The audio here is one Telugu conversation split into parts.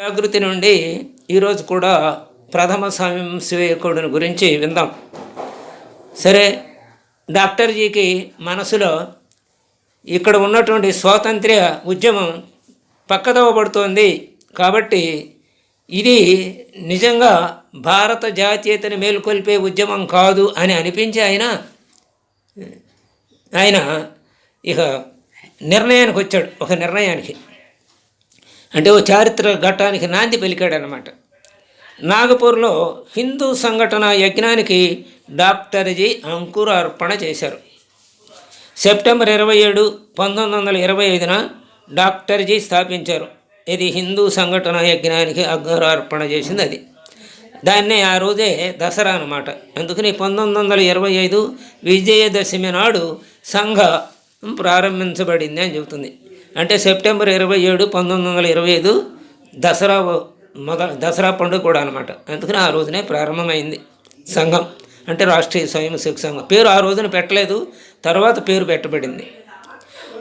జాగృతి నుండి ఈరోజు కూడా ప్రథమ సంశయకుడిని గురించి విందాం. సరే డాక్టర్జీకి మనసులో ఇక్కడ ఉన్నటువంటి స్వాతంత్ర్య ఉద్యమం పక్కదవబడుతోంది. కాబట్టి ఇది నిజంగా భారత జాతీయతను మేల్కొల్పే ఉద్యమం కాదు అని అనిపించి ఆయన ఆయన ఇక నిర్ణయానికి వచ్చాడు ఒక నిర్ణయానికి. అంటే ఓ చారిత్రక ఘట్టానికి నాంది పలికాడనమాట. నాగపూర్లో హిందూ సంఘటన యజ్ఞానికి డాక్టర్జీ అంకురార్పణ చేశారు. సెప్టెంబర్ ఇరవై ఏడు పంతొమ్మిది వందల ఇరవై ఐదున డాక్టర్జీ స్థాపించారు. ఇది హిందూ సంఘటన యజ్ఞానికి అంకురార్పణ చేసింది అది. దాన్నే ఆ రోజే దసరా అనమాట అందుకని పంతొమ్మిది వందల ఇరవై ఐదు విజయదశమి నాడు సంఘ ప్రారంభించబడింది అని చెబుతుంది. అంటే సెప్టెంబర్ ఇరవై ఏడు పంతొమ్మిది వందల ఇరవై ఐదు దసరా మొద దసరా పండుగ కూడా అనమాట అందుకని ఆ రోజునే ప్రారంభమైంది సంఘం. అంటే రాష్ట్రీయ స్వయం సేవక సంఘం. పేరు ఆ రోజున పెట్టలేదు తర్వాత పేరు పెట్టబడింది.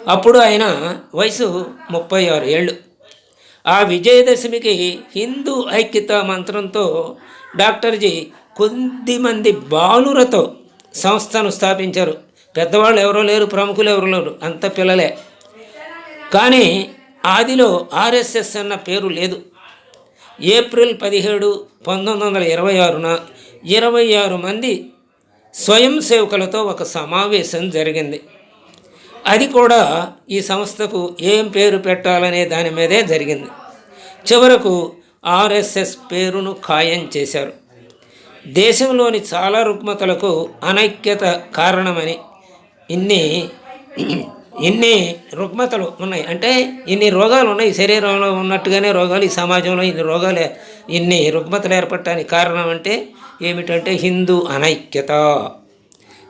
అప్పుడు ఆయన వయసు ముప్పై ఆరు ఏళ్ళు. ఆ విజయదశమికి హిందూ ఐక్యత మంత్రంతో డాక్టర్జీ కొద్దిమంది బాలురతో సంస్థను స్థాపించారు. పెద్దవాళ్ళు ఎవరో లేరు ప్రముఖులు ఎవరో లేరు అంత పిల్లలే. కానీ ఆదిలో ఆర్ఎస్ఎస్ అన్న పేరు లేదు. ఏప్రిల్ పదిహేడు పంతొమ్మిది వందల ఇరవై ఆరున ఇరవై ఆరు మంది స్వయం సేవకులతో ఒక సమావేశం జరిగింది. అది కూడా ఈ సంస్థకు ఏం పేరు పెట్టాలనే దాని మీదే జరిగింది. చివరకు ఆర్ఎస్ఎస్ పేరును ఖాయం చేశారు. దేశంలోని చాలా రుగ్మతలకు అనైక్యత కారణమని ఇన్ని ఇన్ని రుగ్మతలు ఉన్నాయి? అంటే ఇన్ని రోగాలు ఉన్నాయి శరీరంలో ఉన్నట్టుగానే రోగాలు ఈ సమాజంలో ఇన్ని రోగాలు ఇన్ని రుగ్మతలు ఏర్పడటానికి కారణం అంటే ఏమిటంటే హిందూ అనైక్యత.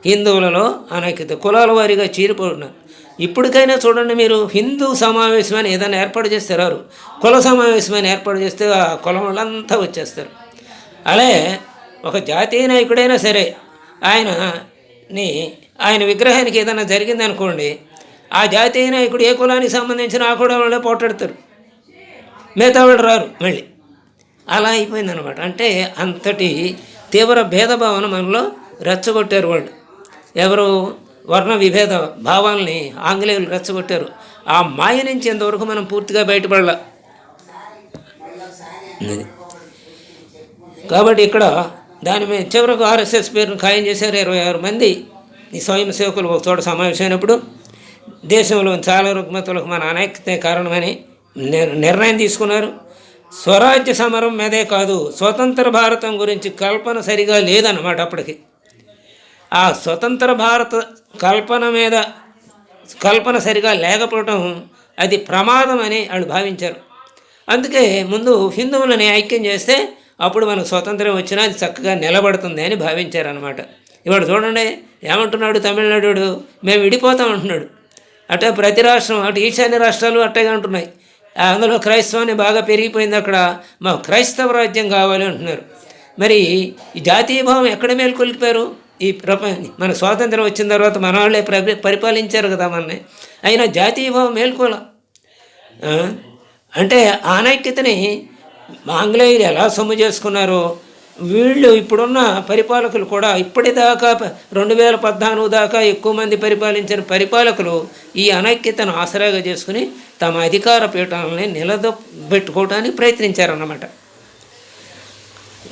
హిందువులలో అనైక్యత. కులాల వారీగా చీరిపోతున్నారు. ఇప్పటికైనా చూడండి మీరు హిందూ సమావేశమని ఏదైనా ఏర్పాటు చేస్తారు కుల సమావేశమని ఏర్పాటు చేస్తే ఆ కులం వాళ్ళంతా వచ్చేస్తారు. అలాగే ఒక జాతీయ నాయకుడైనా సరే ఆయనని ఆయన విగ్రహానికి ఏదైనా జరిగిందనుకోండి ఆ జాతీయ నాయకుడు ఏ కులానికి సంబంధించిన ఆ కులంలో పోటాడతారు మిగతా వాళ్ళు రారు మళ్ళీ. అలా అయిపోయిందనమాట అంటే అంతటి తీవ్ర భేదభావన మనలో రెచ్చగొట్టారు వాళ్ళు. ఎవరు వర్ణ విభేద భావాల్ని ఆంగ్లేయులు రెచ్చగొట్టారు. ఆ మాయ నుంచి ఎంతవరకు మనం పూర్తిగా బయటపడాల. కాబట్టి ఇక్కడ దాని మీద చివరకు ఆర్ఎస్ఎస్ పేరును ఖాయం చేశారు ఇరవై ఆరు మంది. ఈ స్వయం సేవకులు ఒక చోట సమావేశమైనప్పుడు దేశంలో చాలా రుగ్మతలకు మన అనేకతే కారణమని నిర్- నిర్ణయం తీసుకున్నారు. స్వరాజ్య సమరం మీదే కాదు స్వతంత్ర భారతం గురించి కల్పన సరిగా లేదన్నమాట అప్పటికి. ఆ స్వతంత్ర భారత కల్పన మీద కల్పన సరిగా లేకపోవటం అది ప్రమాదం అని వాళ్ళు భావించారు. అందుకే ముందు హిందువులని ఐక్యం చేస్తే అప్పుడు మనకు స్వతంత్రం వచ్చినా అది చక్కగా నిలబడుతుంది అని భావించారనమాట ఇవాడు చూడండి ఏమంటున్నాడు తమిళనాడు మేము విడిపోతాం అంటున్నాడు. అట్టే ప్రతి రాష్ట్రం అటు ఈశాన్య రాష్ట్రాలు అట్టగా ఉంటున్నాయి అందులో క్రైస్తవాన్ని బాగా పెరిగిపోయింది అక్కడ. మా క్రైస్తవ రాజ్యం కావాలి అంటున్నారు. మరి ఈ జాతీయ భావం ఎక్కడ మేల్కొల్పారు? ఈ ప్రపంచ మన స్వాతంత్రం వచ్చిన తర్వాత మన వాళ్ళే పరిపాలించారు కదా మనని అయినా జాతీయ భావం మేల్కోల అంటే ఆనైక్యతని ఆంగ్లేయులు ఎలా సొమ్ము చేసుకున్నారో వీళ్ళు ఇప్పుడున్న పరిపాలకులు కూడా ఇప్పటిదాకా రెండు వేల పద్నాలుగు దాకా ఎక్కువ మంది పరిపాలించిన పరిపాలకులు ఈ అనైక్యతను ఆసరాగా చేసుకుని తమ అధికార పీఠాలని నిలదొబ్బెట్టుకోవడానికి ప్రయత్నించారన్నమాట.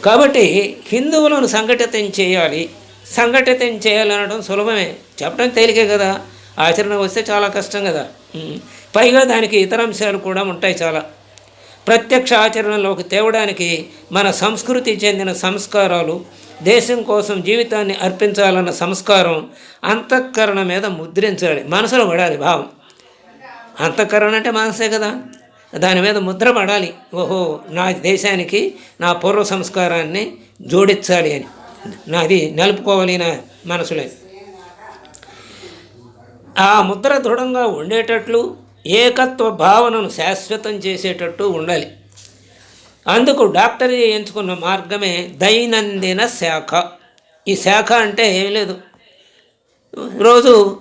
కాబట్టి హిందువులను సంఘటితం చేయాలి. సంఘటితం చేయాలనడం సులభమే. చెప్పడం తేలికే కదా. ఆచరణ వస్తే చాలా కష్టం కదా. పైగా దానికి ఇతర అంశాలు కూడా ఉంటాయి చాలా. ప్రత్యక్ష ఆచరణలోకి తేవడానికి మన సంస్కృతి చెందిన సంస్కారాలు దేశం కోసం జీవితాన్ని అర్పించాలన్న సంస్కారం అంతఃకరణ మీద ముద్రించాలి. మనసులో పడాలి భావం. అంతఃకరణ అంటే మనసే కదా. దాని మీద ముద్ర పడాలి. ఓహో నా దేశానికి నా పూర్వ సంస్కారాన్ని జోడించాలి అని. నాది నిలుపుకోవాలి నా మనసులో. ఆ ముద్ర దృఢంగా ఉండేటట్లు ఏకత్వ భావనను శాశ్వతం చేసేటట్టు ఉండాలి. అందుకు డాక్టర్ ఎంచుకున్న మార్గమే దైనందిన శాఖ. ఈ శాఖ అంటే ఏం లేదు. రోజు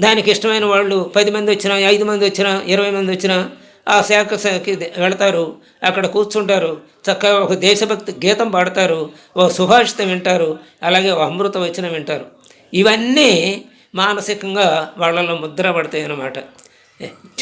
దానికి ఇష్టమైన వాళ్ళు పది మంది వచ్చినా ఐదు మంది వచ్చినా ఇరవై మంది వచ్చినా ఆ శాఖ శాఖకి వెళతారు. అక్కడ కూర్చుంటారు. చక్కగా ఒక దేశభక్తి గీతం పాడతారు. ఒక సుభాషితం వింటారు. అలాగే ఒక అమృత వచనం వింటారు. ఇవన్నీ మానసికంగా వాళ్ళలో ముద్ర పడతాయి అన్నమాట.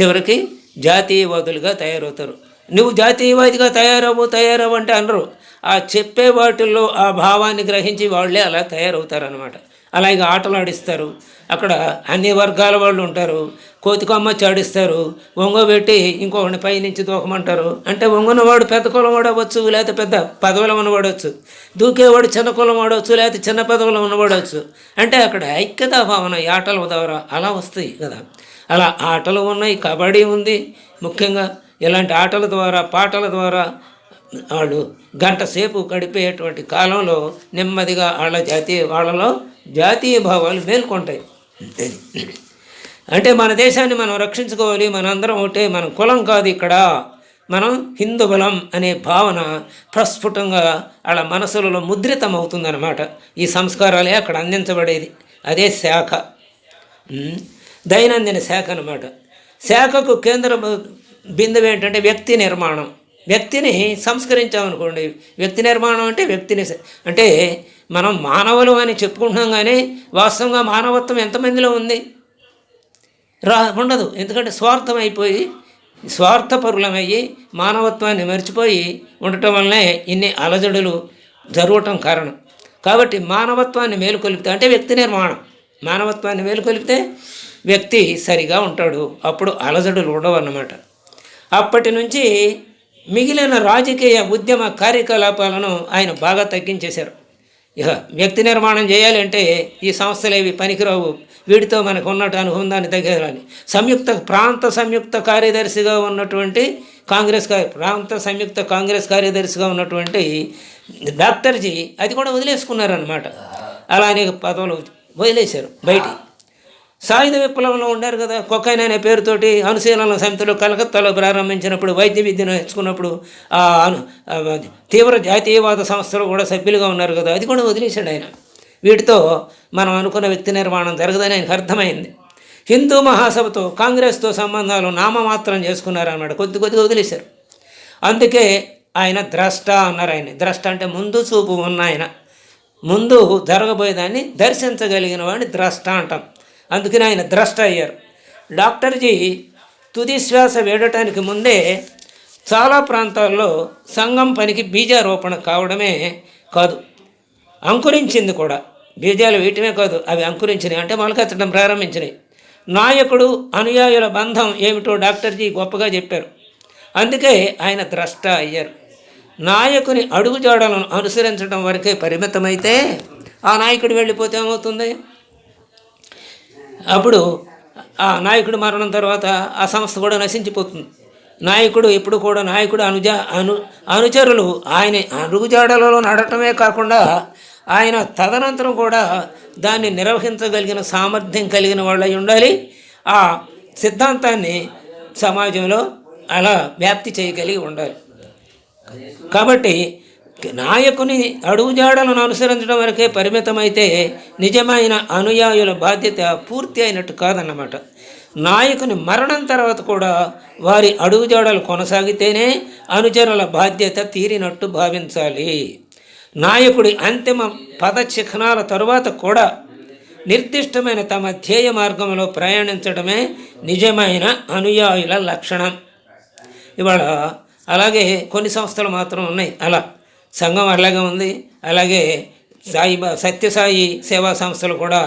చివరికి జాతీయవాదులుగా తయారవుతారు. నువ్వు జాతీయవాదిగా తయారవు తయారవు అంటే అనరు. ఆ చెప్పే వాటిల్లో ఆ భావాన్ని గ్రహించి వాళ్ళే అలా తయారవుతారనమాట అలాగే ఆటలు ఆడిస్తారు. అక్కడ అన్ని వర్గాల వాళ్ళు ఉంటారు. కోతికొమ్మ చాడిస్తారు. వంగబెట్టి ఇంకొకటి పైనుంచి దూకమంటారు అంటే వంగనవాడు పెద్ద కులం వాడవచ్చు లేకపోతే పెద్ద పదవులు ఉన్నవాడవచ్చు దూకేవాడు చిన్న కులం వాడవచ్చు లేకపోతే చిన్న పదవులు ఉన్నవాడవచ్చు అంటే అక్కడ ఐక్యతా భావన ఈ ఆటల ద్వారా అలా వస్తాయి కదా. అలా ఆటలు ఉన్నాయి కబడ్డీ ఉంది ముఖ్యంగా. ఇలాంటి ఆటల ద్వారా పాటల ద్వారా వాళ్ళు గంట సేపు గడిపేటువంటి కాలంలో నెమ్మదిగా వాళ్ళ జాతీయ వాళ్ళలో జాతీయ భావాలు మేల్కొంటాయి. అంటే మన దేశాన్ని మనం రక్షించుకోవాలి మనందరం ఒకటే మన కులం కాదు ఇక్కడ. మనం హిందూ బలం అనే భావన ప్రస్ఫుటంగా వాళ్ళ మనసులలో ముద్రితం అవుతుందన్నమాట ఈ సంస్కారాలే అక్కడ అందించబడేది. అదే శాఖ. దైనందిన శాఖ అన్నమాట. శాఖకు కేంద్ర బిందువు ఏంటంటే వ్యక్తి నిర్మాణం. వ్యక్తిని సంస్కరించామనుకోండి వ్యక్తి నిర్మాణం అంటే వ్యక్తిని అంటే మనం మానవులు అని చెప్పుకుంటున్నాం కానీ వాస్తవంగా మానవత్వం ఎంతమందిలో ఉంది? రా ఉండదు. ఎందుకంటే స్వార్థం అయిపోయి స్వార్థపరులమయ్యి మానవత్వాన్ని మర్చిపోయి ఉండటం వల్లనే ఇన్ని అలజడులు జరగటం కారణం. కాబట్టి మానవత్వాన్ని మేలుకొలిపితే అంటే వ్యక్తి నిర్మాణం. మానవత్వాన్ని మేలుకొలిపితే వ్యక్తి సరిగా ఉంటాడు. అప్పుడు అలజడులు ఉండవు అన్నమాట అప్పటి నుంచి మిగిలిన రాజకీయ ఉద్యమ కార్యకలాపాలను ఆయన బాగా తగ్గించేశారు. ఇక వ్యక్తి నిర్మాణం చేయాలి అంటే ఈ సంస్థలు ఏవి పనికిరావు. వీటితో మనకు ఉన్నట్టు అనుబంధాన్ని తగ్గాలని సంయుక్త ప్రాంత సంయుక్త కార్యదర్శిగా ఉన్నటువంటి కాంగ్రెస్ కా- ప్రాంత సంయుక్త కాంగ్రెస్ కార్యదర్శిగా ఉన్నటువంటి డాక్టర్జీ అది కూడా వదిలేసుకున్నారనమాట అలా అనేక పదవులు వదిలేశారు బయటికి. సాయుధ విప్లవంలో ఉన్నారు కదా కొక్కైన అనే పేరుతోటి అనుశీలన సమితిలో కలకత్తాలో ప్రారంభించినప్పుడు వైద్య విద్యను నేర్చుకున్నప్పుడు ఆ తీవ్ర జాతీయవాద సంస్థలు కూడా సభ్యులుగా ఉన్నారు కదా అది కూడా వదిలేశాడు ఆయన. వీటితో మనం అనుకున్న వ్యక్తి నిర్మాణం జరగదని ఆయనకు అర్థమైంది. హిందూ మహాసభతో కాంగ్రెస్తో సంబంధాలు నామమాత్రం చేసుకున్నారన్నమాట కొద్ది కొద్దిగా వదిలేశారు. అందుకే ఆయన ద్రష్ట అన్నారు ఆయన. ద్రష్ట అంటే ముందు చూపు ఉన్న ఆయన. ముందు జరగబోయేదాన్ని దర్శించగలిగిన వాడిని ద్రష్ట అంటాం. అందుకని ఆయన ద్రష్ట అయ్యారు. డాక్టర్జీ తుది శ్వాస వేడటానికి ముందే చాలా ప్రాంతాల్లో సంఘం పనికి బీజారోపణ కావడమే కాదు. అంకురించింది కూడా. బీజాలు వేయటమే కాదు అవి అంకురించినాయి అంటే మొలకెత్తడం ప్రారంభించినాయి నాయకుడు అనుయాయుల బంధం ఏమిటో డాక్టర్జీ గొప్పగా చెప్పారు. అందుకే ఆయన ద్రష్ట అయ్యారు. నాయకుని అడుగుజాడలను అనుసరించడం వరకే పరిమితమైతే ఆ నాయకుడు వెళ్ళిపోతే ఏమవుతుంది? అప్పుడు ఆ నాయకుడు మరణం తర్వాత ఆ సంస్థ కూడా నశించిపోతుంది. నాయకుడు ఎప్పుడు కూడా నాయకుడు అనుజ అను అనుచరులు ఆయన అరుగుజాడలలో నడటమే కాకుండా ఆయన తదనంతరం కూడా దాన్ని నిర్వహించగలిగిన సామర్థ్యం కలిగిన వాళ్ళై ఉండాలి. ఆ సిద్ధాంతాన్ని సమాజంలో అలా వ్యాప్తి చేయగలిగి ఉండాలి. కాబట్టి నాయకుని అడుగుజాడలను అనుసరించడం వరకే పరిమితమైతే నిజమైన అనుయాయుల బాధ్యత పూర్తి అయినట్టు కాదన్నమాట. నాయకుని మరణం తర్వాత కూడా వారి అడుగుజాడలు కొనసాగితేనే అనుచరుల బాధ్యత తీరినట్టు భావించాలి. నాయకుడి అంతిమ పద చిహ్నాల తరువాత కూడా నిర్దిష్టమైన తమ ధ్యేయ మార్గంలో ప్రయాణించడమే నిజమైన అనుయాయుల లక్షణం. ఇవాళ అలాగే కొన్ని సంస్థలు మాత్రం ఉన్నాయి. అలా సంఘం అలాగే ఉంది. అలాగే సాయి సత్యసాయి సేవా సంస్థలు కూడా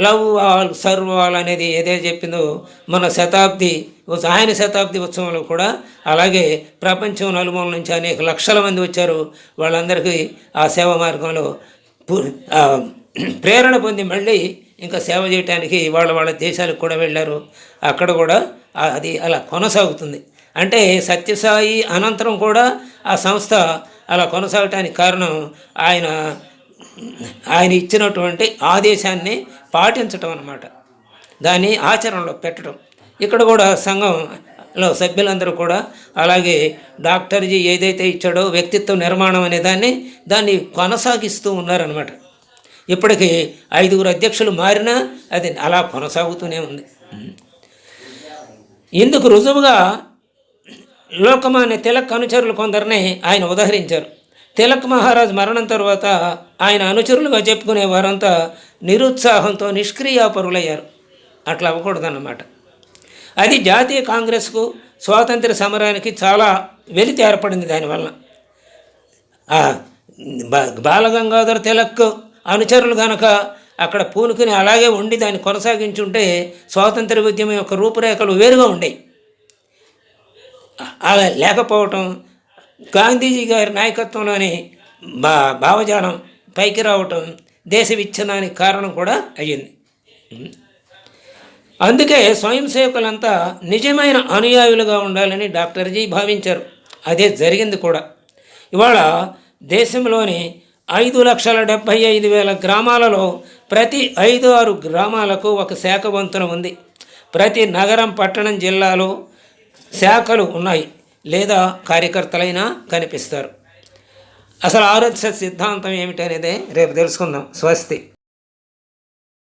లవ్ ఆల్ సర్వ్ ఆల్ అనేది ఏదైతే చెప్పిందో మన శతాబ్ది ఆయన శతాబ్ది ఉత్సవంలో కూడా అలాగే ప్రపంచం నలుమూల నుంచి అనేక లక్షల మంది వచ్చారు. వాళ్ళందరికీ ఆ సేవా మార్గంలో ప్రేరణ పొంది మళ్ళీ ఇంకా సేవ చేయడానికి వాళ్ళ వాళ్ళ దేశాలకు కూడా వెళ్ళారు. అక్కడ కూడా అది అలా కొనసాగుతుంది. అంటే సత్యసాయి అనంతరం కూడా ఆ సంస్థ అలా కొనసాగటానికి కారణం ఆయన ఆయన ఇచ్చినటువంటి ఆదేశాన్ని పాటించటం అన్నమాట. దాన్ని ఆచరణలో పెట్టడం. ఇక్కడ కూడా సంఘంలో సభ్యులందరూ కూడా అలాగే డాక్టర్జీ ఏదైతే ఇచ్చాడో వ్యక్తిత్వ నిర్మాణం అనే దాన్ని దాన్ని కొనసాగిస్తూ ఉన్నారనమాట ఇప్పటికీ ఐదుగురు అధ్యక్షులు మారినా అది అలా కొనసాగుతూనే ఉంది. ఇందుకు రుజువుగా లోకమాన్య తిలక్ అనుచరులు కొందరిని ఆయన ఉదహరించారు. తిలక్ మహారాజ్ మరణం తర్వాత ఆయన అనుచరులుగా చెప్పుకునే వారంతా నిరుత్సాహంతో నిష్క్రియాపరులయ్యారు. అట్లా అవ్వకూడదన్నమాట. అది జాతీయ కాంగ్రెస్కు స్వాతంత్ర సమరానికి చాలా వెలితి ఏర్పడింది దానివల్ల ఆ, బాలగంగాధర తిలక్ అనుచరులు గనక అక్కడ పూనుకుని అలాగే ఉండి దాన్ని కొనసాగించుంటే స్వాతంత్ర ఉద్యమం యొక్క రూపురేఖలు వేరుగా ఉండేవి అలా లేకపోవటం గాంధీజీ గారి నాయకత్వంలోని బా భావజాలం పైకి రావటం దేశ విచ్ఛిన్నానికి కారణం కూడా అయ్యింది. అందుకే స్వయం సేవకులంతా నిజమైన అనుయాయులుగా ఉండాలని డాక్టర్జీ భావించారు. అదే జరిగింది కూడా. ఇవాళ దేశంలోని ఐదు లక్షల డెబ్భై ఐదు వేల గ్రామాలలో ప్రతి ఐదు ఆరు గ్రామాలకు ఒక శాఖ వంతున ఉంది. ప్రతి నగరం పట్టణం జిల్లాలో శాఖలు ఉన్నాయి లేదా కార్యకర్తలైనా కనిపిస్తారు. అసలు ఆరోగ్య సిద్ధాంతం ఏమిటనేదే రేపు తెలుసుకుందాం. స్వస్తి.